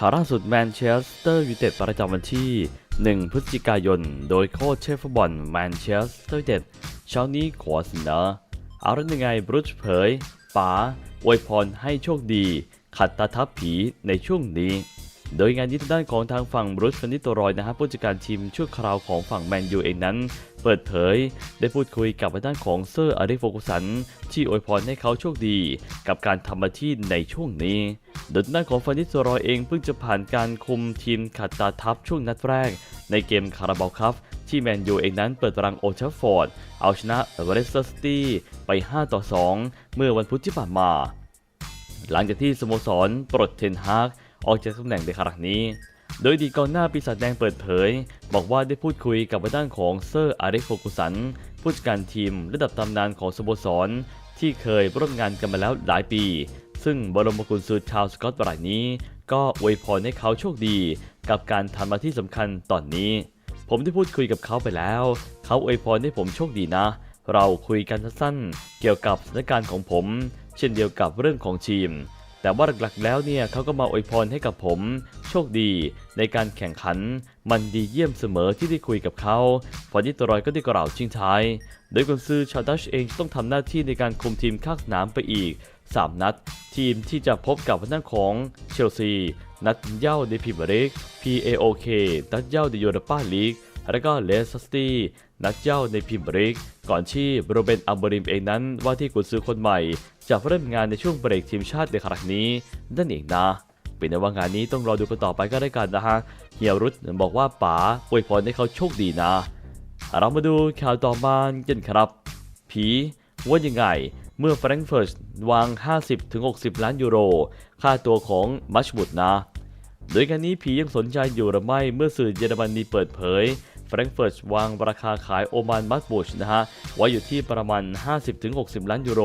ข่าวล่าสุดแมนเชสเตอร์ยูไนเต็ดประจำวันที่ 1 พฤศจิกายน โดยโค้ชเชฟฟุตบอลแมนเชสเตอร์ยูไนเต็ดเช้านี้ขอเสนอเอาเรื่องยังไงบรูชเผยป๋าอวยพรให้โชคดี ขัดตาทับผีในช่วงนี้ โดยงานนี้ทางด้านของทางฝั่งบรูชฟันนิโตรอยนะฮะผู้จัดการทีมชั่วคราวของฝั่งแมนยูเองนั้น เปิดเผย ได้พูดคุยกับทางด้านของเซอร์อาริโฟกุสัน ที่อวยพรให้เขาโชคดี กับการทำหน้าที่ในช่วงนี้ โดยทางด้านของฟันนิโตรอยเองเพิ่งจะผ่านการคุมทีมขัดตาทับช่วงนัดแรก ในเกมคาราบาวคัพที่แมนยูเองนั้นเปิดรังโอลด์แทัฟฟอร์ด เอาชนะเวสเตอร์ซิตี้ไป 5 ต่อ 2 เมื่อวันพุธที่ผ่านมา หลังจากที่สโมสรปลดเทนฮาก ออกจากตำแหน่งในครั้งนี้ โดยดีกองหน้าปีศาจแดงเปิดเผย บอกว่าได้พูดคุยกับด้านของเซอร์อาริโฟกุสัน ผู้จัดการทีมระดับตำนานของสโมสร ที่เคยร่วมงานกันมาแล้วหลายปี ซึ่งบรมกุลซูชาวสกอตรายนี้ ก็อวยพรให้เขาโชคดี กับการทำหน้าที่สำคัญตอนนี้ ผมได้พูดคุยกับเขาไปแล้ว เขาอวยพรให้ผมโชคดีนะ เราคุยกันสั้นๆเกี่ยวกับสถานการณ์ของผม เช่นเดียวกับเรื่องของทีม แต่ว่าหลักๆแล้วเนี่ยเขาก็มาอวยพรให้กับผม โชคดีในการแข่งขัน มันดีเยี่ยมเสมอที่ได้คุยกับเขาฟอร์ดิตรอยก็ได้กล่าวชิงท้าย โดยกุนซือชาวดัชเองต้องทำหน้าที่ในการคุมทีมข้างสนามไปอีก 3 นัด ทีมที่จะพบกับทางของเชลซี นัดเย่าในพรีเมียร์ลีก PAOK นัดเย่าในยูโรปาลีก แล้วก็เลสสตี้ นัดเจ้าในพรีเมียร์ลีกก่อนที่โรเบนอัมบริมเองนั้นว่าที่กุนซือคนใหม่ จะเริ่มงานในช่วงเบรกทีมชาติในครั้งนี้นั่นเองนะเป็นในว่างานนี้ต้องรอดูกันต่อไปก็ได้กันนะฮะเฮียรุตบอกว่าป๋าอวยพรให้เขาโชคดีนะ เรามาดูข่าวต่อมากันครับ ผีว่ายังไง เมื่อแฟรงก์เฟิร์ตวาง 50-60 ล้านยูโร ค่าตัวของมัชบุดนะ โดยการนี้ผียังสนใจอยู่หรือไม่เมื่อสื่อเยอรมนีเปิดเผย แฟรงก์เฟิร์ตวางราคาขายโอมานมัตบูชนะฮะไว้อยู่ที่ประมาณ 50-60 ล้านยูโร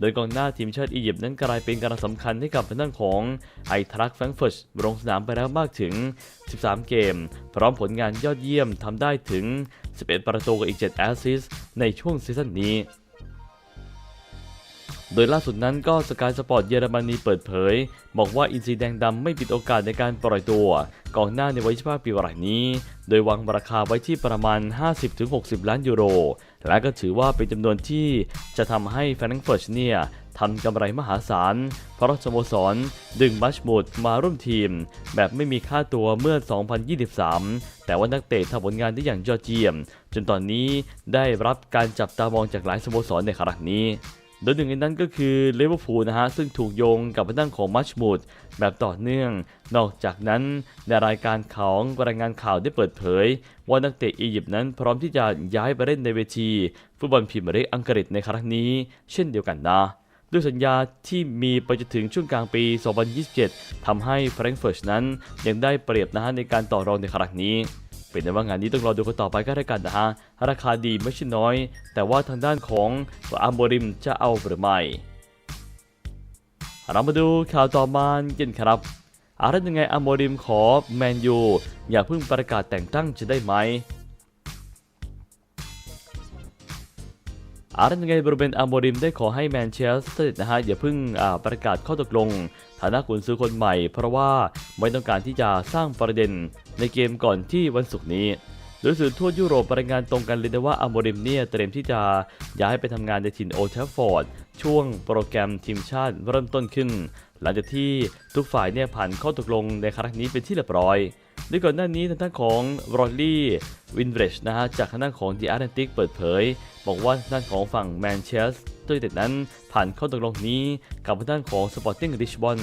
โดยกองหน้าทีมชาติอียิปต์นั้นกลายเป็นการสำคัญให้กับทางด้านของไอทรักแฟรงก์เฟิร์ตลงสนามไปแล้วมากถึง 13 เกม พร้อมผลงานยอดเยี่ยมทำได้ถึง 11 ประตูกับอีก 7 แอสซิสต์ในช่วงซีซั่นนี้ โดยล่าสุดนั้นก็สกายสปอร์ตเยอรมนีเปิดเผย บอกว่าอินซีแดงดำไม่ปิดโอกาสในการปล่อยตัวกองหน้าในวัย25ปีรายนี้ โดยวางราคาไว้ที่ประมาณ 50-60 ล้านยูโร และก็ถือว่าเป็นจำนวนที่จะทำให้แฟรงก์เฟิร์ตเนี่ยทำกำไรมหาศาล เพราะสโมสร ดึงบัชมูดมาร่วมทีม แบบไม่มีค่าตัวเมื่อ 2023 แต่ว่านักเตะทำผลงานได้อย่างยอดเยี่ยม จนตอนนี้ได้รับการจับตามองจากหลายสโมสรในครั้งนี้ โดยหนึ่งในนั้นก็คือเลเวอร์พูลนะฮะซึ่งถูกโยงกับทางของมัชมูดแบบต่อเนื่อง นอกจากนั้นในรายการของรายงานข่าวได้เปิดเผย ว่านักเตะอียิปต์นั้นพร้อมที่จะย้ายไปเล่นในเวทีฟุตบอลพรีเมียร์ลีกอังกฤษในครั้งนี้เช่นเดียวกันนะด้วยสัญญาที่มีไปจนถึงช่วงกลางปี 2027 ทำให้แฟรงก์เฟิร์ตนั้นยังได้เปรียบนะฮะในการต่อรองในครั้งนี้ เป็นในว่างานนี้ต้องรอดูกันต่อไปก็แล้วกันนะฮะ ราคาดีไม่ใช่น้อย แต่ว่าทางด้านของอัมโบริมจะเอาหรือไม่เรามาดูข่าวต่อมากันครับอะไรยังไงอัมโบริมขอแมนยูอย่าเพิ่งประกาศแต่งตั้งจะได้ไหมอาร์เรนไงบรูเบนอัมโบริมได้ขอให้แมนเชสเตอร์นะฮะอย่าเพิ่งประกาศข้อตกลง ฐานะกุนซื้อคนใหม่ เพราะว่าไม่ต้องการที่จะสร้างประเด็น ในเกมก่อนที่วันศุกร์นี้โดยสื่อทั่วยุโรปรายงานตรงกันเลยนะว่าอัมโบริมเนี่ยเตรียมที่จะย้ายไปทำงานในถิ่นโอลด์แทฟฟอร์ดช่วงโปรแกรมทีมชาติเริ่มต้นขึ้น หลังจากที่ทุกฝ่ายเนี่ยผ่านข้อตกลงในครั้งนี้เป็นที่เรียบร้อยโดยก่อนหน้านี้ทางด้านของรอลลี่วินเบรชนะฮะจากทางด้านของ The Atlantic เปิดเผย บอกว่าทางด้านของฝั่งแมนเชสเตอร์ยูไนเด็ดนั้นผ่านข้อตกลงนี้กับทางด้านของสปอร์ติ้งลิชบอน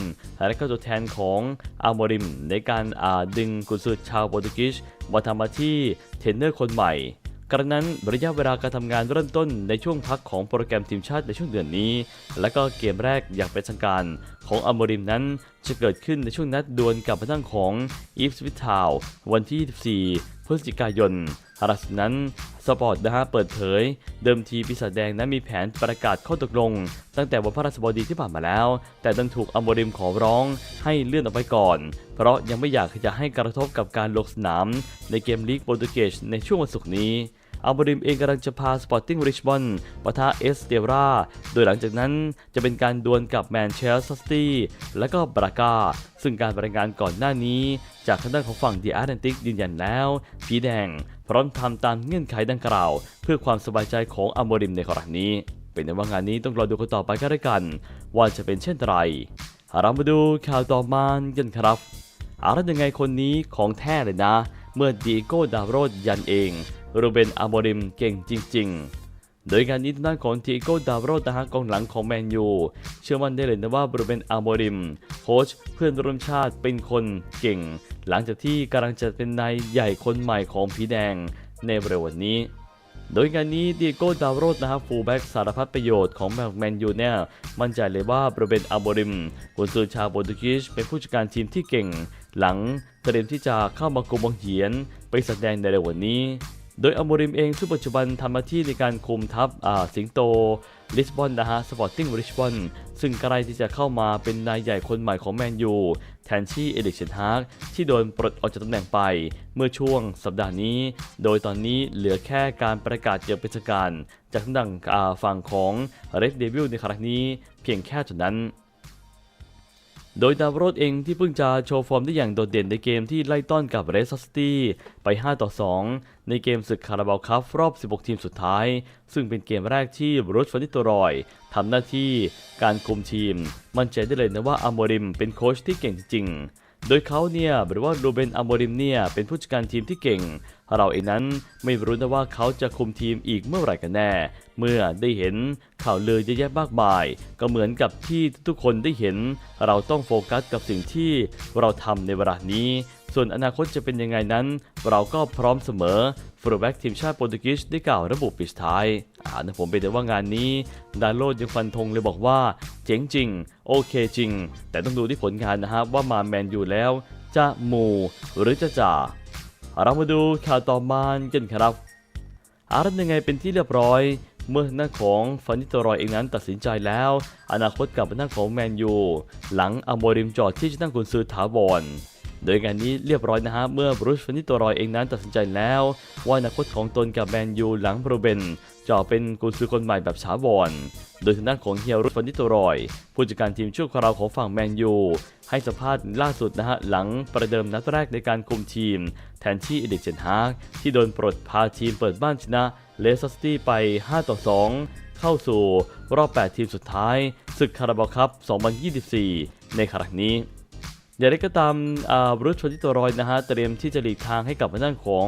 และก็ตัวแทนของอาร์มอริม ในการาดึงกุนซือชาวโปรตุเกสมาทำมาที่เทรนเนอร์คนใหม่กระนั้นระยะเวลาการทำงานเริ่มต้นในช่วงพักของโปรแกรมทีมชาติในช่วงเดือนนี้ และก็เกมแรกอย่างเป็นทางการของอาร์มริมนั้น จะเกิดขึ้นในช่วงนัดดวลกับทางด้านของอีฟสวิตทาววันที่ 24 พฤศจิกายนหลังจากนั้นสปอร์ตนะฮะเปิดเผย เดิมทีปีศาจแดงนั้นมีแผนประกาศข้อตกลง ตั้งแต่วันพฤหัสบดีที่ผ่านมาแล้ว แต่ดันถูกอัมโมริมขอร้องให้เลื่อนออกไปก่อน เพราะยังไม่อยากจะให้กระทบกับการลงสนาม ในเกมลีกโปรตุเกสในช่วงวันศุกร์นี้ อัลบริมเองกำลังจะพาสปอร์ติ้งริชมอนปะทะเอสเตรา โดยหลังจากนั้นจะเป็นการดวลกับแมนเชสเตอร์ซิตี้และก็บรากาซึ่งการรายงานก่อนหน้านี้ จากทางด้านของฝั่งดีอาร์แลนติกยืนยันแล้วผีแดง พร้อมทำตามเงื่อนไขดังกล่าว เพื่อความสบายใจของอัลบริมในครั้งนี้ เป็นแต่ว่างานนี้ต้องรอดูกันต่อไปก็ได้กัน ว่าจะเป็นเช่นไรเรามาดูข่าวต่อมากันครับอาร์ยังไงคนนี้ของแท้เลยนะ เมื่อดีโก้ดาวโรดยันเองรูเบนอาโมริมเก่งจริง ๆ โดยการนี้ทางด้านของดีโก้ดาวโรดนะฮะกองหลังของแมนยู เชื่อมั่นได้เลยนะว่ารูเบนอาโมริม โค้ชเพื่อนร่วมชาติเป็นคนเก่ง หลังจากที่กำลังจะเป็นนายใหญ่คนใหม่ของผีแดงในเร็ววันนี้โดยงานนี้ดีโก้ดาวโรดนะครับฟูลแบ็กสารพัดประโยชน์ของแมนยูเนี่ยมั่นใจเลยว่าบริเวณอาโบริมกุนซือชาวโปรตุเกสเป็นผู้จัดการทีมที่เก่ง หลัง เตรียมที่จะเข้ามากรมบังเหียนไปแสดงในเร็ววันนี้ โดยอโมริมเองช่งปัจจุบันทำหน้าที่ในการคุมทัพอ่าสิงโตลิสบอนนะฮะสปอร์ติ้งริชบอนซึ่งใกล้ที่จะเข้ามาเป็นนายใหญ่คนใหม่ของแมนยูแทนที่เอลิกเชนฮากที่โดนปลดออกจากตำแหน่งไป เมื่อช่วงสัปดาห์นี้ โดยตอนนี้เหลือแค่การประกาศอย่างเป็นทางการจากทางด้านอ่าฝั่งของเรดเดวิลในครั้งนี้เพียงแค่เท่านั้น โดยดาวโรดเองที่เพิ่งจะโชว์ฟอร์มได้อย่างโดดเด่นในเกมที่ไล่ต้อนกับเรสซัสตี้ไป 5 ต่อ 2 ในเกมศึกคาราบาลคัพรอบ 16 ทีมสุดท้าย ซึ่งเป็นเกมแรกที่บรูซฟันนิตรอยทำหน้าที่การคุมทีม มั่นใจได้เลยนะว่าอามอริมเป็นโค้ชที่เก่งจริงๆ โดยเขาเนี่ยหรือว่ารูเบนอาโมริมเนี่ยเป็นผู้จัดการทีมที่เก่ง เราเองนั้นไม่รู้นะว่าเขาจะคุมทีมอีกเมื่อไหร่กันแน่ เมื่อได้เห็นข่าวลือเยอะแยะมากมาย ก็เหมือนกับที่ทุกคนได้เห็น เราต้องโฟกัสกับสิ่งที่เราทำในเวลานี้ ส่วนอนาคตจะเป็นยังไงนั้น เราก็พร้อมเสมอฟรูแบ็กทีมชาติโปรตุเกสได้กล่าวระบุปิดท้ายอ่านผมเป็นแต่ว่างานนี้ ดาโลดยังฟันธงเลยบอกว่า เจ๋งจริง โอเคจริง แต่ต้องดูที่ผลงานนะฮะว่ามาแมนอยู่แล้ว จะมูหรือจะจ่าเรามาดูข่าวต่อมากันครับอาร์ตยังไงเป็นที่เรียบร้อย เมื่อหน้าของฟานิโตรอยเองนั้นตัดสินใจแล้ว อนาคตกับหน้าของแมนยูหลังอโมริมจอดที่จะตั้งกุนซือถาวร โดยงานนี้เรียบร้อยนะฮะ เมื่อบรูซฟานิโตรอยเองนั้นตัดสินใจแล้ว ว่าอนาคตของตนกับแมนยูหลังโปรเบนจะเป็นกุนซือคนใหม่แบบถาวรโดยทางด้านของเฮียรุฟานิโตรอย ผู้จัดการทีมชั่วคราวของฝั่งแมนยูให้สัมภาษณ์ล่าสุดนะฮะ หลังประเดิมนัดแรกในการคุมทีม แทนที่เอดิกเจนฮากที่โดนปลดพาทีมเปิดบ้านชนะเลสเตอร์ซิตี้ไป 5 ต่อ 2 เข้าสู่รอบ 8 ทีมสุดท้ายศึกคาราบาวคัพ2024 ในครั้งนี้ อย่างไรก็ตามบรูซชนิโตรอยนะฮะเตรียมที่จะหลีกทางให้กับด้านของ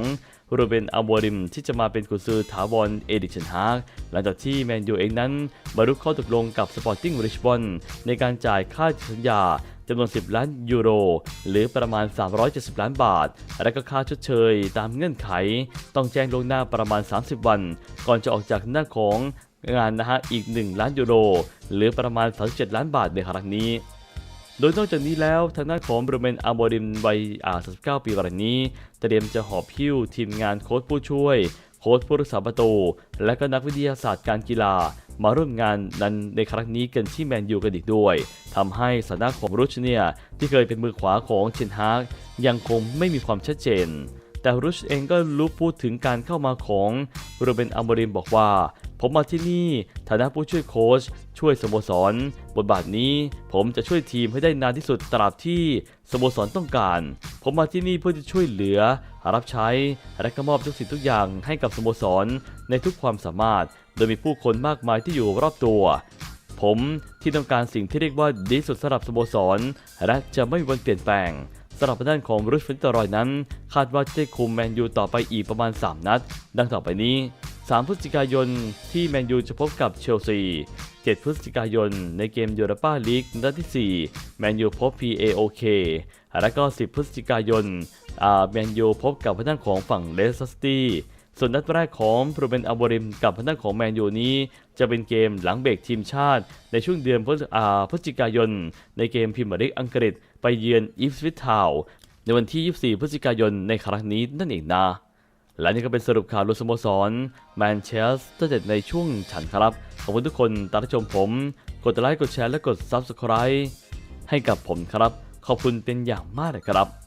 รูเบนอัลโบริมที่จะมาเป็นกุนซือถาวรเอดิกเชนฮาร์กหลังจากที่แมนยูเองนั้นบรรลุข้อตกลงกับสปอร์ติ้งริชบอนในการจ่ายค่าสัญญาจำนวน 10 ล้านยูโร หรือประมาณ 370 ล้านบาท และก็ค่าชดเชยตามเงื่อนไข ต้องแจ้งลงหน้าประมาณ 30 วัน ก่อนจะออกจากหน้าของงานนะฮะอีก 1 ล้านยูโร หรือประมาณ 37 ล้านบาทในครั้งนี้ โดยนอกจากนี้แล้วทางด้านของบรูเมนอาร์โบริมวัยอ่า39 ปีวันนี้ เตรียมจะหอบหิ้วทีมงานโค้ชผู้ช่วย โค้ชผู้รักษาประตู และก็นักวิทยาศาสตร์การกีฬา มาร่วมงานนั้นในครั้งนี้กันที่แมนยูกันอีกด้วยทำให้สถานะของรุชเนี่ยที่เคยเป็นมือขวาของเชนฮากยังคงไม่มีความชัดเจนแต่รุชเองก็รู้พูดถึงการเข้ามาของโรเบนอัมบริมบอกว่า ผมมาที่นี่ฐานะผู้ช่วยโค้ชช่วยสโมสร บทบาทนี้ผมจะช่วยทีมให้ได้นานที่สุดตราบที่สโมสรต้องการ ผมมาที่นี่เพื่อจะช่วยเหลือ รับใช้ และก็มอบทุกสิ่งทุกอย่างให้กับสโมสร ในทุกความสามารถ โดยมีผู้คนมากมายที่อยู่รอบตัว ผมที่ต้องการสิ่งที่เรียกว่าดีที่สุดสำหรับสโมสร และจะไม่มีวันเปลี่ยนแปลงสำหรับด้านของรูซฟินตรอยนั้น คาดว่าจะได้คุมแมนยูต่อไปอีกประมาณ 3 นัด ดังต่อไปนี้ 3 พฤศจิกายนที่แมนยูจะพบกับเชลซี 7 พฤศจิกายนในเกมยูโรปาลีกนัดที่4แมนยูพบ PAOK และก็ 10 พฤศจิกายนแมนยูพบกับทางด้านของฝั่งเลสเตอร์ซิตี้ส่วนนัดแรกของโปรเบนอัลบริมกับทางด้านของแมนยูนี้ จะเป็นเกมหลังเบรกทีมชาติ ในช่วงเดือนพฤศจิกายน ในเกมพรีเมียร์ลีกอังกฤษ ไปเยือนอีฟสวิตทาวในวันที่ 24 พฤศจิกายนในครั้งนี้นั่นเองนะ และนี่ก็เป็นสรุปข่าวลุสโมสรแมนเชสเตอร์เจ็ดในช่วงฉันครับ ขอบคุณทุกคนตามรับชมผม กดไลค์กดแชร์และกด Subscribe ให้กับผมครับ ขอบคุณเป็นอย่างมากเลยครับ